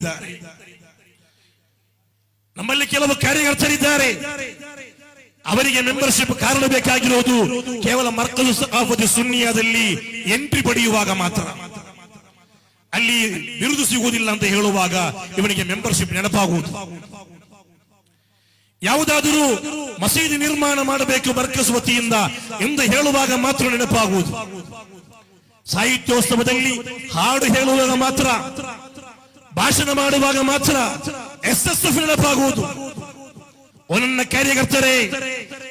ಇದ್ದಾರೆ. ನಮ್ಮಲ್ಲಿ ಕೆಲವು ಕಾರ್ಯಕರ್ತರಿದ್ದಾರೆ. ಅವರಿಗೆ ಮೆಂಬರ್ಶಿಪ್ ಕಾರಣ ಬೇಕಾಗಿರುವುದು ಕೇವಲ ಮರ್ಕಜು ಸಕಾಫತಿ ಸುನ್ನಿಯಾದಲ್ಲಿ ಎಂಟ್ರಿ ಪಡೆಯುವಾಗ ಮಾತ್ರ. ಅಲ್ಲಿ ಬಿರುದು ಸಿಗುವುದಿಲ್ಲ ಅಂತ ಹೇಳುವಾಗ ಇವನಿಗೆ ಮೆಂಬರ್ಶಿಪ್ ನೆನಪಾಗುವುದು. ಯಾವುದಾದರೂ ಮಸೀದಿ ನಿರ್ಮಾಣ ಮಾಡಬೇಕು ಮರ್ಕಸ್ ವತಿಯಿಂದ ಎಂದು ಹೇಳುವಾಗ ಮಾತ್ರ ನೆನಪಾಗುವುದು. ಸಾಹಿತ್ಯೋತ್ಸವದಲ್ಲಿ ಹಾಡು ಹೇಳುವಾಗ ಮಾತ್ರ. ಭಾಷಣ ಮಾಡುವಾಗ ಮಾತ್ರ ಎಫ್ ನೆನಪಾಗುವುದು. ನನ್ನ ಕಾರ್ಯಕರ್ತರೇ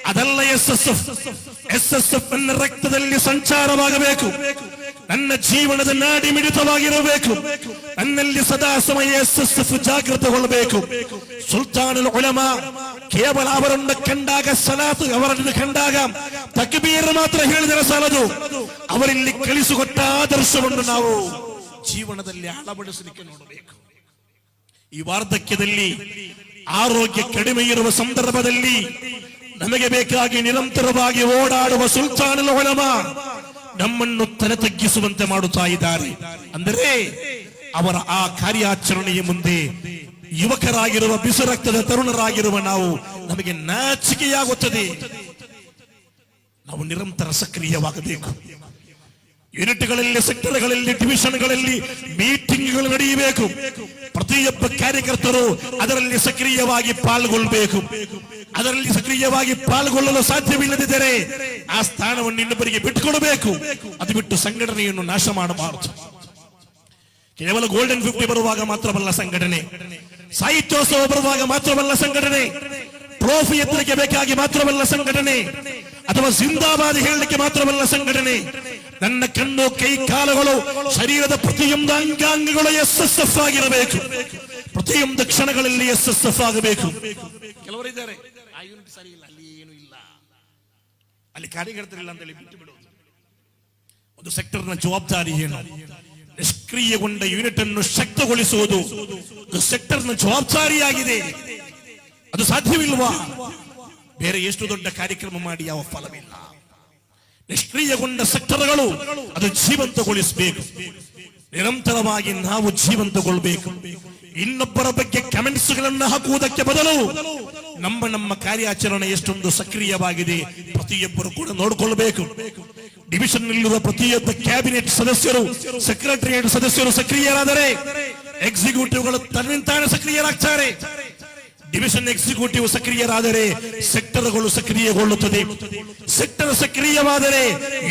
ಅದಲ್ಲ ಎಸ್ ಎಸ್ ಎಫ್. ನನ್ನ ರಕ್ತದಲ್ಲಿ ಸಂಚಾರವಾಗಬೇಕು. ನನ್ನ ಜೀವನದ ನಾಡಿ ಮಿಡಿತವಾಗಿರಬೇಕು. ನನ್ನಲ್ಲಿ ಸದಾ ಸಮಯ ಎಸ್ ಎಸ್ ಎಫ್ ಜಾಗೃತಗೊಳ್ಳಬೇಕು. ಸುಲ್ತಾನುಲ್ ಕೇವಲ ಅವರನ್ನು ಕಂಡಾಗ, ಸಲಾತು ಅವರನ್ನು ಕಂಡಾಗ, ತಕ್ಬೀರ್ ಮಾತ್ರ ಹೇಳಿದರೆ ಸಾಲದು. ಅವರಲ್ಲಿ ಕಲಿಸಿಕೊಟ್ಟ ಆದರ್ಶವನ್ನು ನಾವು ಜೀವನದಲ್ಲಿ ಅಳವಡಿಸಲಿಕ್ಕೆ ನೋಡಬೇಕು. ಈ ವಾರ್ಧಕ್ಯದಲ್ಲಿ ಆರೋಗ್ಯ ಕಡಿಮೆ ಇರುವ ಸಂದರ್ಭದಲ್ಲಿ ನಮಗೆ ಬೇಕಾಗಿ ನಿರಂತರವಾಗಿ ಓಡಾಡುವ ಸುಲ್ತಾನ ಹೊಳಮ ನಮ್ಮನ್ನು ತಲೆ ತಗ್ಗಿಸುವಂತೆ ಮಾಡುತ್ತಾ ಇದ್ದಾರೆ. ಅಂದರೆ ಅವರ ಆ ಕಾರ್ಯಾಚರಣೆಯ ಮುಂದೆ ಯುವಕರಾಗಿರುವ ಬಿಸು ರಕ್ತದ ತರುಣರಾಗಿರುವ ನಾವು ನಮಗೆ ನಾಚಿಕೆಯಾಗುತ್ತದೆ. ನಾವು ನಿರಂತರ ಸಕ್ರಿಯವಾಗಬೇಕು. ಯೂನಿಟ್ಗಳಲ್ಲಿ, ಸೆಕ್ಟರ್ಗಳಲ್ಲಿ, ಡಿವಿಷನ್ಗಳಲ್ಲಿ ಮೀಟಿಂಗ್ಗಳು ನಡೆಯಬೇಕು. ಪ್ರತಿಯೊಬ್ಬ ಕಾರ್ಯಕರ್ತರು ಅದರಲ್ಲಿ ಸಕ್ರಿಯವಾಗಿ ಪಾಲ್ಗೊಳ್ಳಬೇಕು ಅದರಲ್ಲಿ ಸಕ್ರಿಯವಾಗಿ ಪಾಲ್ಗೊಳ್ಳಲು ಸಾಧ್ಯವಿಲ್ಲದಿದ್ದರೆ ಆ ಸ್ಥಾನವನ್ನು ಇನ್ನೊಬ್ಬರಿಗೆ ಬಿಟ್ಟುಕೊಡಬೇಕು. ಅದು ಬಿಟ್ಟು ಸಂಘಟನೆಯನ್ನು ನಾಶ ಮಾಡಬಾರದು. ಕೇವಲ ಗೋಲ್ಡನ್ ಫಿಫ್ಟಿ ಬರುವಾಗ ಮಾತ್ರವಲ್ಲ ಸಂಘಟನೆ. ಸಾಹಿತ್ಯೋತ್ಸವ ಬರುವಾಗ ಮಾತ್ರವಲ್ಲ ಸಂಘಟನೆ. ಟ್ರೋಫಿ ಎತ್ತಲಿಕ್ಕೆ ಬೇಕಾಗಿ ಮಾತ್ರವಲ್ಲ ಸಂಘಟನೆ. ಅಥವಾ ಜಿಂದಾಬಾದ್ ಹೇಳಲಿಕ್ಕೆ ಮಾತ್ರವಲ್ಲ ಸಂಘಟನೆ. ನನ್ನ ಕಣ್ಣು, ಕೈ ಕಾಲುಗಳು, ಶರೀರದ ಪ್ರತಿಯೊಂದು ಅಂಗಾಂಗಗಳು ಎಸ್ ಎಸ್ ಎಫ್ ಆಗಿರಬೇಕು. ಪ್ರತಿಯೊಂದು ಕ್ಷಣಗಳಲ್ಲಿ ಎಸ್ ಎಸ್ ಎಫ್ ಆಗಬೇಕು. ಕೆಲವರಿದ್ದಾರೆ, ಆ ಯೂನಿಟ್ ಸರಿ ಇಲ್ಲ, ಅಲ್ಲಿ ಏನು ಇಲ್ಲ. ಅಲ್ಲಿ ಕಾರ್ಯಕರ್ತರಿಲ್ಲ ಅಂತ ಹೇಳಿ ಬಿಟ್ಟು ಬಿಡೋದು. ಒಂದು ಸೆಕ್ಟರ್ನ ಜವಾಬ್ದಾರಿ ಏನು? ನಿಷ್ಕ್ರಿಯಗೊಂಡ ಯೂನಿಟ್ ಅನ್ನು ಶಕ್ತಗೊಳಿಸುವುದು ಸೆಕ್ಟರ್ನ ಜವಾಬ್ದಾರಿಯಾಗಿದೆ. ಅದು ಸಾಧ್ಯವಿಲ್ವಾ? ಬೇರೆ ಎಷ್ಟು ದೊಡ್ಡ ಕಾರ್ಯಕ್ರಮ ಮಾಡಿ ಯಾವ ಫಲವಿಲ್ಲ. ನಿಷ್ಕ್ರಿಯಗೊಂಡ ಸೆಕ್ಟರ್ಗಳು ಅದು ಜೀವಂತಗೊಳಿಸಬೇಕು. ನಿರಂತರವಾಗಿ ನಾವು ಜೀವಂತಗೊಳ್ಳಬೇಕು ಇನ್ನೊಬ್ಬರ ಬಗ್ಗೆ ಕಮೆಂಟ್ಸ್ಗಳನ್ನು ಹಾಕುವುದಕ್ಕೆ ಬದಲು ನಮ್ಮ ನಮ್ಮ ಕಾರ್ಯಾಚರಣೆ ಎಷ್ಟೊಂದು ಸಕ್ರಿಯವಾಗಿದೆ ಪ್ರತಿಯೊಬ್ಬರು ಕೂಡ ನೋಡಿಕೊಳ್ಳಬೇಕು ಡಿವಿಷನ್ ನಲ್ಲಿರುವ ಪ್ರತಿಯೊಬ್ಬ ಕ್ಯಾಬಿನೆಟ್ ಸದಸ್ಯರು, ಸೆಕ್ರೆಟರಿಯೇಟ್ ಸದಸ್ಯರು ಸಕ್ರಿಯರಾದರೆ, ಎಕ್ಸಿಕ್ಯೂಟಿವ್ಗಳು ತನ್ನಿಂತಾನೆ ಸಕ್ರಿಯರಾಗ್ತಾರೆ. ಡಿವಿಷನ್ ಎಕ್ಸಿಕ್ಯೂಟಿವ್ ಸಕ್ರಿಯರಾದರೆ ಸೆಕ್ಟರ್ಗಳು ಸಕ್ರಿಯಗೊಳ್ಳುತ್ತದೆ. ಸೆಕ್ಟರ್ ಸಕ್ರಿಯವಾದರೆ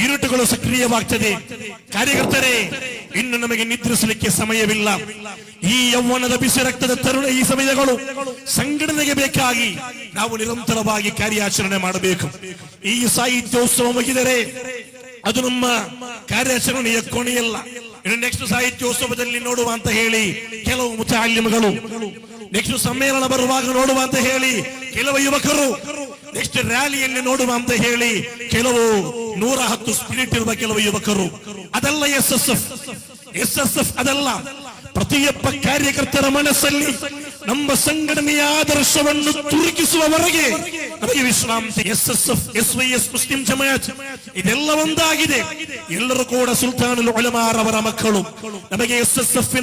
ಯೂನಿಟ್ಗಳು ಸಕ್ರಿಯವಾಗ್ತದೆ. ಕಾರ್ಯಕರ್ತರೆ, ಇನ್ನು ನಮಗೆ ನಿದ್ರಿಸಲಿಕ್ಕೆ ಸಮಯವಿಲ್ಲ. ಈ ಯೌವನದ ಬಿಸಿ ರಕ್ತದ ತರುಣ ಈ ಸಮಯಗಳು ಸಂಘಟನೆಗೆ ಬೇಕಾಗಿ ನಾವು ನಿರಂತರವಾಗಿ ಕಾರ್ಯಾಚರಣೆ ಮಾಡಬೇಕು. ಈ ಸಾಹಿತ್ಯೋತ್ಸವ ಮುಗಿದರೆ ಅದು ನಮ್ಮ ಕಾರ್ಯಾಚರಣೆಯ ಕೊನೆಯಲ್ಲ. ಇನ್ನು ನೆಕ್ಸ್ಟ್ ಸಾಹಿತ್ಯೋತ್ಸವದಲ್ಲಿ ನೋಡುವ ಅಂತ ಹೇಳಿ ಕೆಲವು ಮುತಾಲಿಮಗಳು ನೆಕ್ಸ್ಟ್ ಸಮ್ಮೇಳನ ಬರುವಾಗ ನೋಡುವ ಅಂತ ಹೇಳಿ ಕೆಲವು ಯುವಕರು ನೆಕ್ಸ್ಟ್ ರ್ಯಾಲಿಯಲ್ಲಿ ನೋಡುವ ಅಂತ ಹೇಳಿ ಕೆಲವು ನೂರ ಹತ್ತು ಸ್ಪಿರಿಟ್ ಇರುವ ಕೆಲವು ಯುವಕರು. ಅದಲ್ಲ S S F S S F ಅದಲ್ಲ ಪ್ರತಿಯೊಬ್ಬ ಕಾರ್ಯಕರ್ತರ ಮನಸ್ಸಲ್ಲಿ ನಮ್ಮ ಸಂಘಟನೆಯ ಆದರ್ಶವನ್ನು ತುರುಕಿಸುವವರೆಗೆ ನಮಗೆ ವಿಶ್ರಾಂತಿ. S S F S Y S Muslim Jamaat, ಇದೆಲ್ಲ ಒಂದಾಗಿದೆ. ಎಲ್ಲರೂ ಕೂಡ ಸುಲ್ತಾನ್ ಒಳಮಾರವರ ಮಕ್ಕಳು. ನಮಗೆ ಎಸ್ ಎಸ್ ಎಫ್